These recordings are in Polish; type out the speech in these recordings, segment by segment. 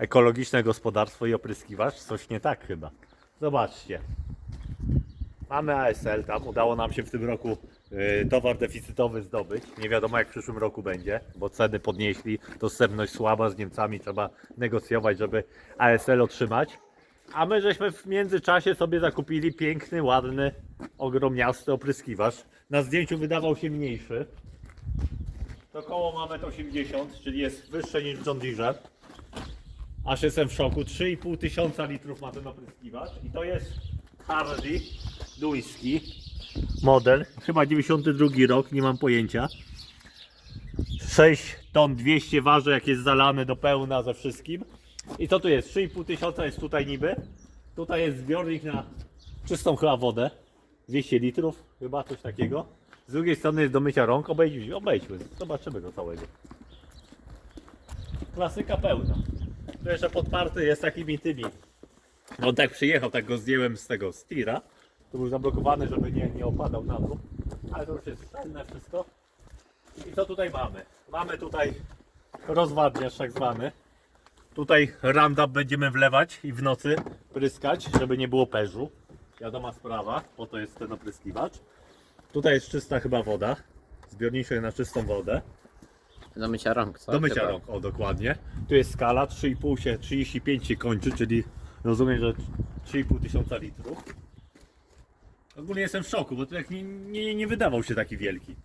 ekologiczne gospodarstwo i opryskiwacz, coś nie tak chyba. Zobaczcie. Mamy ASL tam, udało nam się w tym roku y, towar deficytowy zdobyć. Nie wiadomo jak w przyszłym roku będzie, bo ceny podnieśli, dostępność słaba z Niemcami, trzeba negocjować, żeby ASL otrzymać. A my żeśmy w międzyczasie sobie zakupili piękny, ładny, ogromniasty opryskiwacz. Na zdjęciu wydawał się mniejszy. To koło ma 1,80 m, czyli jest wyższe niż John Deere. Aż jestem w szoku. 3,5 tysiąca litrów ma ten opryskiwacz. I to jest Hardy duński model. Chyba 92 rok, nie mam pojęcia. 6 ton 200 waży, jak jest zalany do pełna ze wszystkim. I co tu jest? 3,5 tysiąca jest tutaj niby. Tutaj jest zbiornik na czystą chyba wodę. 200 litrów, chyba coś takiego. Z drugiej strony jest do mycia rąk. Obejdźmy, obejdźmy. Zobaczymy go całego. Klasyka pełna. Jeszcze podparty jest takimi tymi. On tak przyjechał, tak go zdjąłem z tego stira. To był zablokowany, żeby nie, nie opadał na dół. Ale to już jest szczelne wszystko. I co tutaj mamy? Mamy tutaj rozwadniacz tak zwany. Tutaj Roundup będziemy wlewać i w nocy pryskać, żeby nie było perzu. Wiadoma sprawa, po to jest ten opryskiwacz. Tutaj jest czysta chyba woda. Zbiorniczek na czystą wodę. Do mycia rąk, co? Do mycia Chyba. rąk, o dokładnie. Tu jest skala 3,5 się, 35 się kończy, czyli rozumiem, że 3,5 tysiąca litrów. Ogólnie jestem w szoku, bo to jak nie, nie, nie wydawał się taki wielki.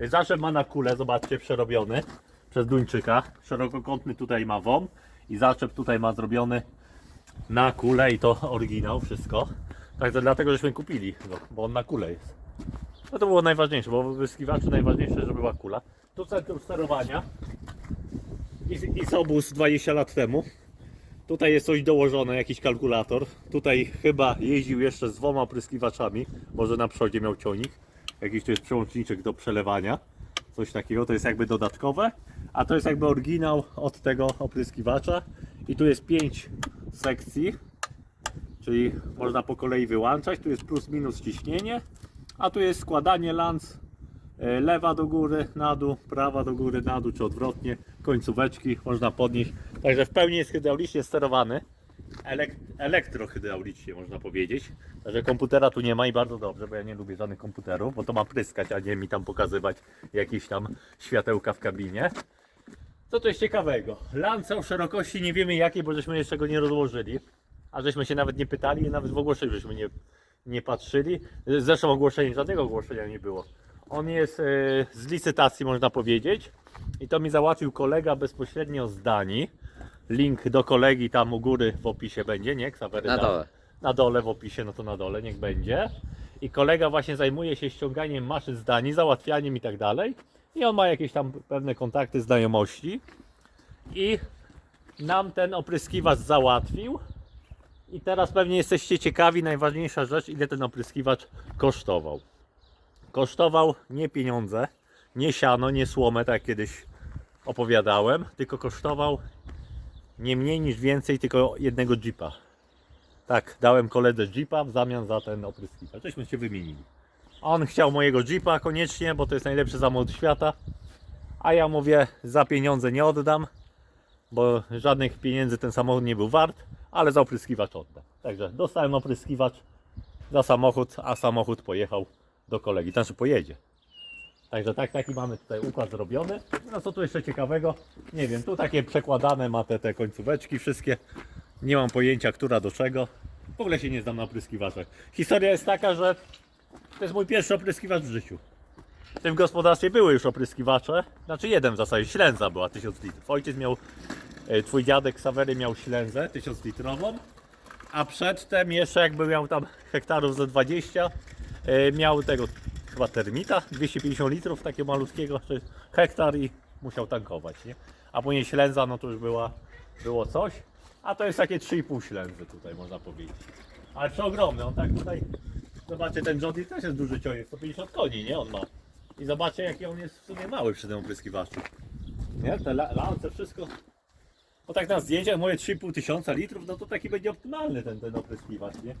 Zawsze ma na kulę, zobaczcie, przerobiony przez Duńczyka. Szerokokątny tutaj ma WOM i zaczep tutaj ma zrobiony na kulę i to oryginał, wszystko. Także dlatego żeśmy kupili go, bo on na kulę jest. No to było najważniejsze, bo w wyskiwaczu najważniejsze, żeby była kula. Tu centrum sterowania. I- Isobus 20 lat temu. Tutaj jest coś dołożone, jakiś kalkulator. Tutaj chyba jeździł jeszcze z dwoma opryskiwaczami. Może na przodzie miał ciągnik. Jakiś tu jest przełączniczek do przelewania. Coś takiego, to jest jakby dodatkowe. A to jest jakby oryginał od tego opryskiwacza. I tu jest 5 sekcji. Czyli można po kolei wyłączać. Tu jest plus minus ciśnienie. A tu jest składanie lans lewa do góry, na dół, prawa do góry, na dół, czy odwrotnie, końcóweczki można podnieść. Także w pełni jest hydraulicznie sterowany, Elek elektrohydraulicznie można powiedzieć. Także komputera tu nie ma i bardzo dobrze, bo ja nie lubię żadnych komputerów, bo to ma pryskać, a nie mi tam pokazywać jakieś tam światełka w kabinie. Co tu jest ciekawego? Lance o szerokości nie wiemy jakiej, bo żeśmy jeszcze go nie rozłożyli. A żeśmy się nawet nie pytali i nawet w ogłoszeniu żeśmy nie, nie patrzyli. Zresztą ogłoszenia, żadnego ogłoszenia nie było. On jest e, z licytacji, można powiedzieć. I to mi załatwił kolega bezpośrednio z Danii. Link do kolegi tam u góry w opisie będzie, nie? Ksawery Na dole. Na dole w opisie, no to na dole, niech będzie. I kolega właśnie zajmuje się ściąganiem maszyn z Danii, załatwianiem i tak dalej. I on ma jakieś tam pewne kontakty, znajomości. I nam ten opryskiwacz załatwił. I teraz pewnie jesteście ciekawi, najważniejsza rzecz, ile ten opryskiwacz kosztował. Kosztował nie pieniądze, nie siano, nie słomę, tak jak kiedyś opowiadałem, tylko kosztował nie mniej niż więcej, tylko jednego jeepa. Tak, dałem koledze jeepa w zamian za ten opryskiwacz. Żeśmy się wymienili. On chciał mojego jeepa koniecznie, bo to jest najlepszy samochód świata. A ja mówię, za pieniądze nie oddam, bo żadnych pieniędzy ten samochód nie był wart, ale za opryskiwacz oddam. Także dostałem opryskiwacz za samochód, a samochód pojechał do kolegi, znaczy pojedzie. Także tak, taki mamy tutaj układ zrobiony. No co tu jeszcze ciekawego? Nie wiem, tu takie przekładane ma te, te końcóweczki wszystkie. Nie mam pojęcia, która do czego. W ogóle się nie znam na opryskiwaczach. Historia jest taka, że to jest mój pierwszy opryskiwacz w życiu. W tym gospodarstwie były już opryskiwacze. Znaczy jeden w zasadzie, ślędza była 1000 litrów. Ojciec miał, e, twój dziadek Sawery miał ślędzę 1000 litrową. A przedtem jeszcze jakby miał tam hektarów ze 20, e, miał tego chyba termita, 250 litrów takiego malutkiego, jest hektar i musiał tankować, nie? A później ślędza, no to już była, było coś, a to jest takie 3,5 ślędzy tutaj można powiedzieć. Ale przeogromny, on tak tutaj, zobaczcie ten John Deere też jest duży ciągnik, 150 koni, nie? On ma. I zobaczcie jaki on jest w sumie mały przy tym opryskiwaczu. Nie? Te la- lance, wszystko. Bo tak na zdjęciach moje 3,5 tysiąca litrów, no to taki będzie optymalny ten, ten opryskiwacz, nie?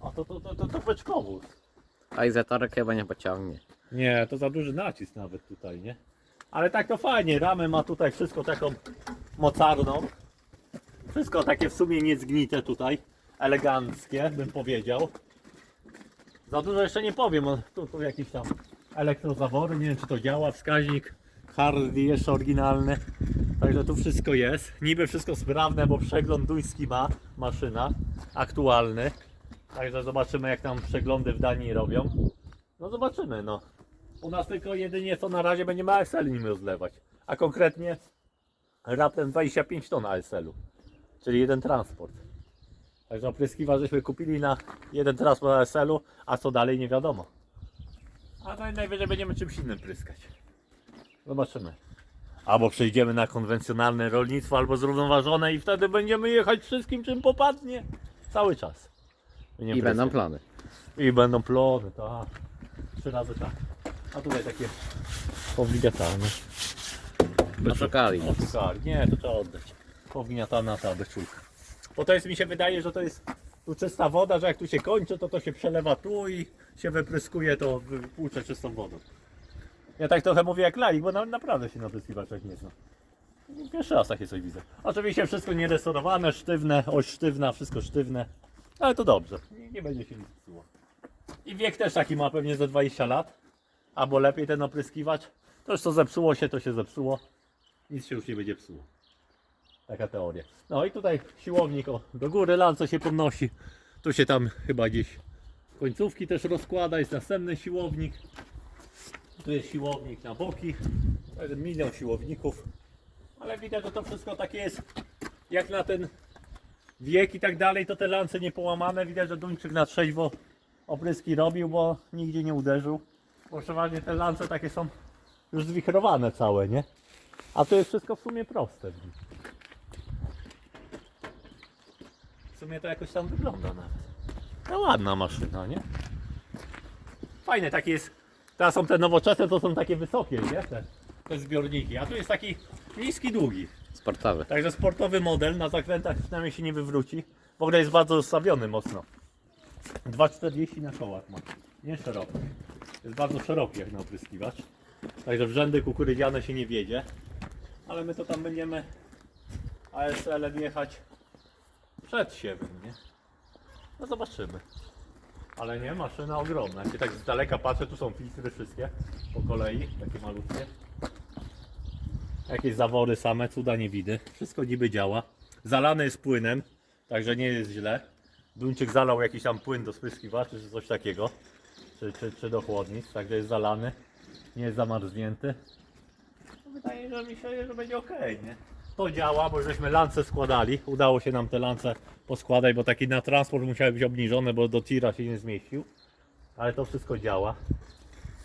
A to, to, to, to, to beczkowóz. A i zatorek chyba nie pociągnie. Nie, to za duży nacisk nawet tutaj, nie? Ale tak to fajnie, ramę ma tutaj wszystko taką mocarną. Wszystko takie w sumie niezgnite tutaj. Eleganckie, bym powiedział. Za dużo jeszcze nie powiem, tu, tu jakieś tam elektrozawory, nie wiem czy to działa, wskaźnik Hardy jeszcze oryginalny. Także tu wszystko jest. Niby wszystko sprawne, bo przegląd duński ma maszyna, aktualny. Także zobaczymy jak tam przeglądy w Danii robią. No zobaczymy no. U nas tylko jedynie co na razie będziemy ASL nim rozlewać. A konkretnie raptem 25 ton ASL-u. Czyli jeden transport. Także opryskiwa żeśmy kupili na jeden transport ASL-u, a co dalej nie wiadomo. A naj- najwyżej będziemy czymś innym pryskać. Zobaczymy. Albo przejdziemy na konwencjonalne rolnictwo, albo zrównoważone i wtedy będziemy jechać wszystkim czym popadnie. Cały czas. I będą plany. I będą plony, tak. Trzy razy tak. A tutaj takie powligatowane. Oszukali nas. Oszukali. Nie, to trzeba oddać. Powgniatana ta beczułka. Bo to jest, mi się wydaje, że to jest tu czysta woda, że jak tu się kończy, to to się przelewa tu i się wypryskuje, to wypłucze czystą wodą. Ja tak trochę mówię jak laik, bo na, naprawdę się na pryskiwaczach nie znam. Pierwszy raz takie coś widzę. Oczywiście wszystko nierestaurowane, sztywne, oś sztywna, wszystko sztywne. Ale to dobrze, nie, będzie się nic psuło. I wiek też taki ma pewnie ze 20 lat. Albo lepiej ten opryskiwacz. To już co zepsuło się, to się zepsuło. Nic się już nie będzie psuło. Taka teoria. No i tutaj siłownik o, do góry, lance się podnosi. Tu się tam chyba gdzieś końcówki też rozkłada. Jest następny siłownik. Tu jest siłownik na boki. Milion siłowników. Ale widać, że to wszystko takie jest jak na ten wiek i tak dalej, to te lance nie połamane. Widać, że Duńczyk na trzeźwo opryski robił, bo nigdzie nie uderzył. Bo przeważnie te lance takie są już zwichrowane całe, nie? A to jest wszystko w sumie proste. W sumie to jakoś tam wygląda nawet. No ładna maszyna, nie? Fajne, takie jest. Teraz są te nowoczesne, to są takie wysokie, nie? Te, te zbiorniki. A tu jest taki niski, długi. Sportowy. Także sportowy model na zakrętach przynajmniej się nie wywróci. W ogóle jest bardzo ustawiony mocno. 2,40 na kołach ma. Nie szeroki. Jest bardzo szeroki jak na opryskiwacz. Także w rzędy kukurydziane się nie wiedzie. Ale my to tam będziemy ASL-em jechać przed siebie, nie? No zobaczymy. Ale nie, maszyna ogromna. Jak się tak z daleka patrzę, tu są filtry wszystkie po kolei, takie malutkie. Jakieś zawory same, cuda nie widy. Wszystko niby działa. Zalane jest płynem, także nie jest źle. Duńczyk zalał jakiś tam płyn do spryskiwaczy czy coś takiego. Czy, czy, czy do chłodnic, także jest zalany. Nie jest zamarznięty. Wydaje że mi się, że będzie ok, nie? To działa, bo żeśmy lance składali. Udało się nam te lance poskładać, bo taki na transport musiały być obniżone, bo do tira się nie zmieścił. Ale to wszystko działa.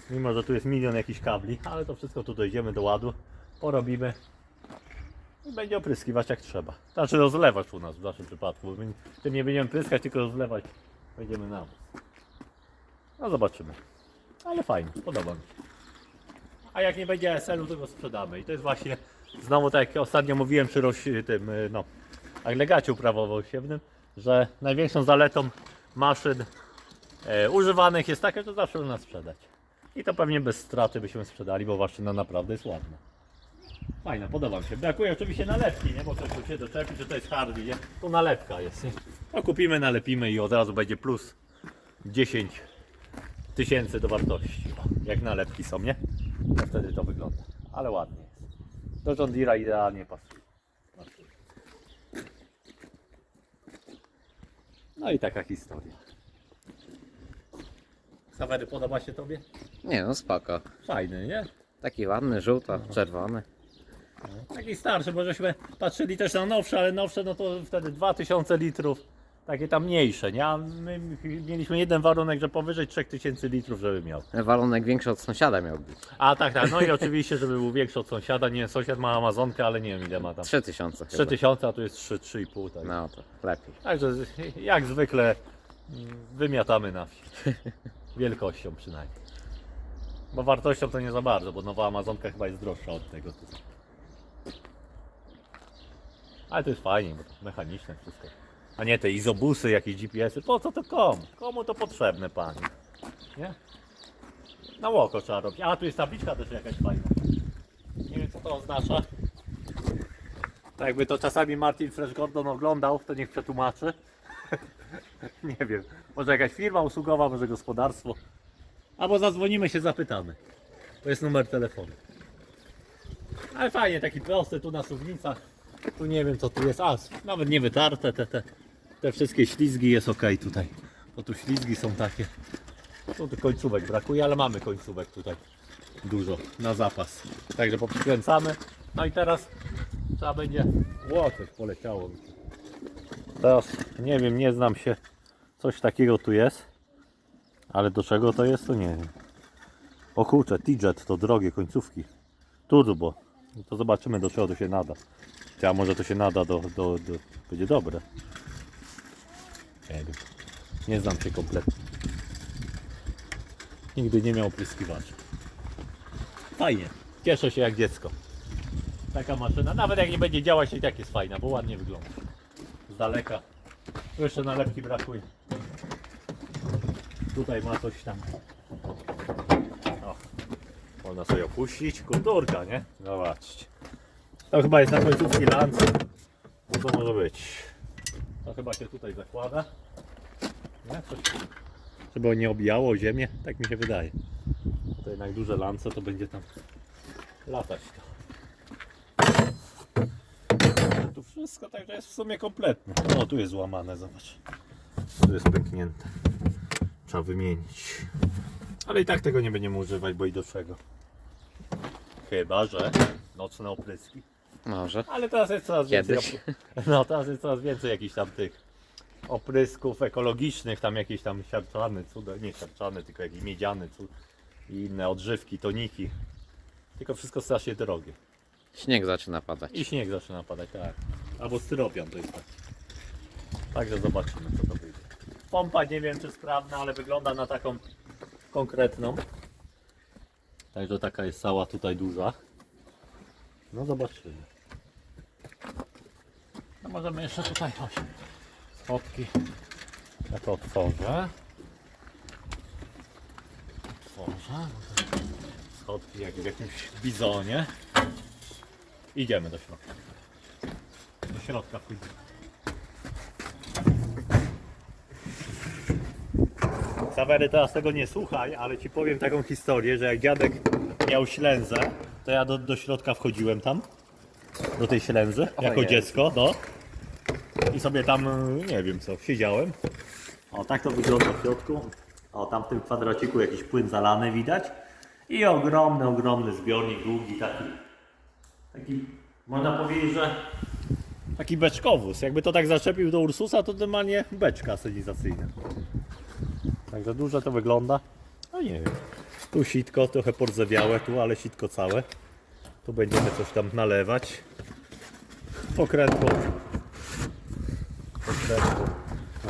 Mimo, że tu jest milion jakichś kabli, ale to wszystko tu dojdziemy do ładu, porobimy i będzie opryskiwać jak trzeba. Znaczy rozlewać u nas w naszym przypadku. My tym nie będziemy pryskać, tylko rozlewać będziemy na. No zobaczymy. Ale fajnie, podoba mi się. A jak nie będzie SL-u, to go sprzedamy. I to jest właśnie, znowu tak jak ostatnio mówiłem przy roś, tym, y, no, agregacie uprawowo-siewnym, że największą zaletą maszyn e, używanych jest taka, że zawsze można sprzedać. I to pewnie bez straty byśmy sprzedali, bo maszyna naprawdę jest ładna. Fajna, podoba mi się. Brakuje oczywiście nalepki, nie? Bo ktoś tu się doczepi, że to jest Hardy, nie? Tu nalepka jest, nie? No kupimy, nalepimy i od razu będzie plus 10 tysięcy do wartości. Jak nalepki są, nie? No wtedy to wygląda. Ale ładnie jest. Do John Deere'a idealnie pasuje. pasuje. No i taka historia. Sawery, podoba się Tobie? Nie no, spoko. Fajny, nie? Taki ładny, żółto, czerwony. Taki starszy, bo żeśmy patrzyli też na nowsze, ale nowsze no to wtedy 2000 litrów, takie tam mniejsze, nie? A my mieliśmy jeden warunek, że powyżej 3000 litrów, żeby miał. Walunek większy od sąsiada miał być. A tak, tak, no i oczywiście, żeby był większy od sąsiada, nie wiem, sąsiad ma Amazonkę, ale nie wiem ile ma tam. 3000 chyba. 3000, a tu jest 3, 3,5, tak. No to lepiej. Także jak zwykle mm, wymiatamy na wsi. Wielkością przynajmniej. Bo wartością to nie za bardzo, bo nowa Amazonka chyba jest droższa od tego. Tu. Ale to jest fajnie, bo to mechaniczne wszystko. A nie te izobusy, jakieś GPS-y. Po co to komu? Komu to potrzebne, panie? Nie? Na łoko trzeba robić. A tu jest tabliczka też jakaś fajna. Nie wiem co to oznacza. Tak jakby to czasami Martin Fresh Gordon oglądał, to niech przetłumaczy. nie wiem, może jakaś firma usługowa, może gospodarstwo. Albo zadzwonimy się, zapytamy. To jest numer telefonu. Ale fajnie, taki prosty, tu na suwnicach. Tu nie wiem co tu jest. A, nawet nie wytarte te, te, te wszystkie ślizgi jest ok tutaj. Bo tu ślizgi są takie. Tu tu końcówek brakuje, ale mamy końcówek tutaj dużo na zapas. Także poprzykręcamy. No i teraz trzeba będzie. Ło, coś poleciało. Teraz nie wiem, nie znam się. Coś takiego tu jest. Ale do czego to jest, to nie wiem. O kurczę, T-Jet to drogie końcówki. Turbo. No to zobaczymy do czego to się nada. Czy a może to się nada do, do, do... Będzie dobre. Nie wiem. Nie znam się kompletnie. Nigdy nie miał opryskiwacza. Fajnie. Cieszę się jak dziecko. Taka maszyna. Nawet jak nie będzie działać, i tak jest fajna, bo ładnie wygląda. Z daleka. Jeszcze nalepki brakuje. Tutaj ma coś tam. O, można sobie opuścić. Kulturka, nie? Zobaczcie. To chyba jest na końcówki lancy. Co to może być? To chyba się tutaj zakłada. Nie? Coś, żeby on nie obijało ziemię. Tak mi się wydaje. To jednak duże lance to będzie tam latać to. Tu wszystko także jest w sumie kompletne. O, tu jest złamane, zobacz. Tu jest pęknięte. Trzeba wymienić. Ale i tak tego nie będziemy używać, bo i do czego. Chyba, że nocne opryski. Może. Ale teraz jest coraz więcej. Kiedyś. No teraz jest coraz więcej jakichś tam tych oprysków ekologicznych, tam jakieś tam siarczane, cuda, nie siarczane, tylko jakieś miedziane cud i inne odżywki, toniki. Tylko wszystko strasznie drogie. Śnieg zaczyna padać. I śnieg zaczyna padać, tak. Albo styropian to jest tak. Także zobaczymy co to wyjdzie. Pompa nie wiem czy sprawna, ale wygląda na taką konkretną. Także taka jest cała tutaj duża. No zobaczymy. Możemy jeszcze tutaj chodź. Schodki. Ja to otworzę. Otworzę. Schodki jak w jakimś bizonie. Idziemy do środka. Do środka pójdziemy. Sawery teraz tego nie słuchaj, ale ci powiem taką historię, że jak dziadek miał ślęzę, to ja do, do środka wchodziłem tam, do tej ślęzy, jako dziecko, no. I sobie tam, nie wiem co, siedziałem. O, tak to wygląda w środku. O, tam w tym kwadraciku jakiś płyn zalany widać. I ogromny, ogromny zbiornik, długi taki. Taki, można powiedzieć, że taki beczkowóz. Jakby to tak zaczepił do Ursusa, to normalnie beczka senizacyjna. Także dużo to wygląda. No nie wiem. Tu sitko, trochę pordzewiałe tu, ale sitko całe. Tu będziemy coś tam nalewać. Pokrętło.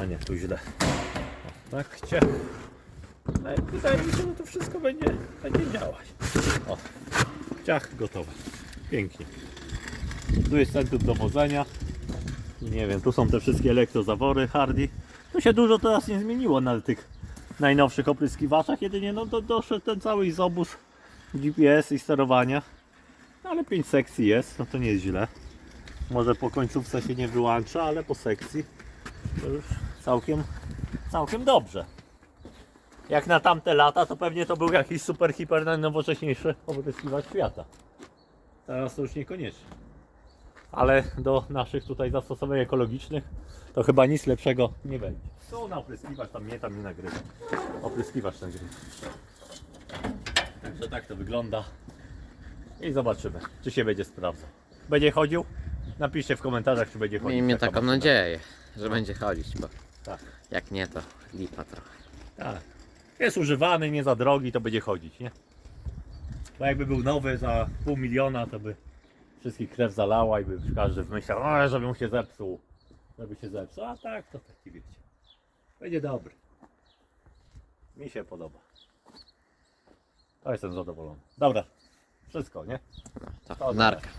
A nie, tu źle. O, tak, chcie. No i wydaje mi się, że to wszystko będzie, będzie działać. O, ciach, gotowe. Pięknie. Tu jest centrum dowodzenia. Nie wiem, tu są te wszystkie elektrozawory Hardy. Tu się dużo teraz nie zmieniło na tych najnowszych opryskiwaczach, jedynie no do, doszedł ten cały izobus GPS i sterowania. No, ale 5 sekcji jest, no to nie jest źle. Może po końcówce się nie wyłącza, ale po sekcji to już całkiem, całkiem dobrze. Jak na tamte lata, to pewnie to był jakiś super, hiper najnowocześniejszy opryskiwacz świata. Teraz to już niekoniecznie. Ale do naszych tutaj zastosowań ekologicznych to chyba nic lepszego nie będzie. Tu na opryskiwacz, tam nie, tam nie nagrywa. Opryskiwacz nagrywa. Także tak to wygląda. I zobaczymy, czy się będzie sprawdzał. Będzie chodził? Napiszcie w komentarzach, czy będzie chodził. Miejmy taka taką maszyna. nadzieję, że będzie chodzić, bo Tak, jak nie to lipa trochę. tak. Jest używany, nie za drogi, to będzie chodzić, nie? Bo jakby był nowy za pół miliona, to by wszystkich krew zalała i by każdy myślał, o, żeby mu się zepsuł. Żeby się zepsuł. A tak, to taki wiecie. Będzie dobry. Mi się podoba. To jestem zadowolony. Dobra. Wszystko, nie? No, To to narka.